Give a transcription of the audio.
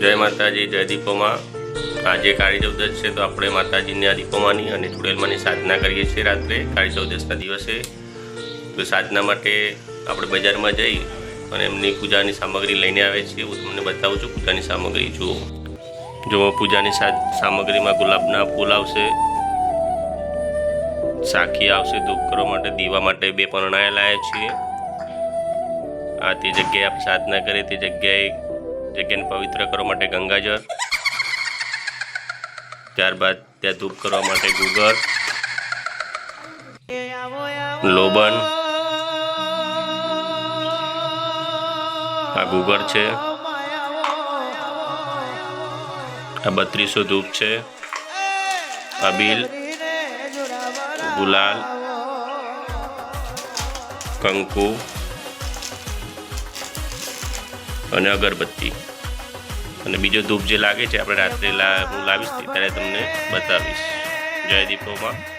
જય માતાજી, જય દીપોમાં. આજે કાળી ચૌદશ છે તો આપણે માતાજીની આ દીપોમાની અને ચુડેલમાંની સાધના કરીએ છીએ રાત્રે. કાળી ચૌદશના દિવસે તો સાધના માટે આપણે બજારમાં જઈ અને એમની પૂજાની સામગ્રી લઈને આવે છીએ. હું તમને બતાવું છું પૂજાની સામગ્રી. જુઓ. જો પૂજાની સામગ્રીમાં ગુલાબના ફૂલ આવશે. સાખી આવશે ધૂપ કરવા માટે દીવા માટે બે પરણાયા લાયા છીએ. આ તે જગ્યાએ આપણે સાધના કરીએ તે જગ્યાએ જગ્યાને પવિત્ર કરવા માટે ગંગાજળ, ત્યારબાદ ત્યાં ધૂપ કરવા માટે ગુગર, લોબન. આ ગુગર છે. આ બત્રીસો ધૂપ છે. અબીલ ગુલાલ, કંકુ અને અગરબત્તી. અને બીજો ધૂપ જે લાગે છે, આપણે રાત્રે હું લાવીશ ત્યારે તમને બતાવીશ. જય દીપોમાં.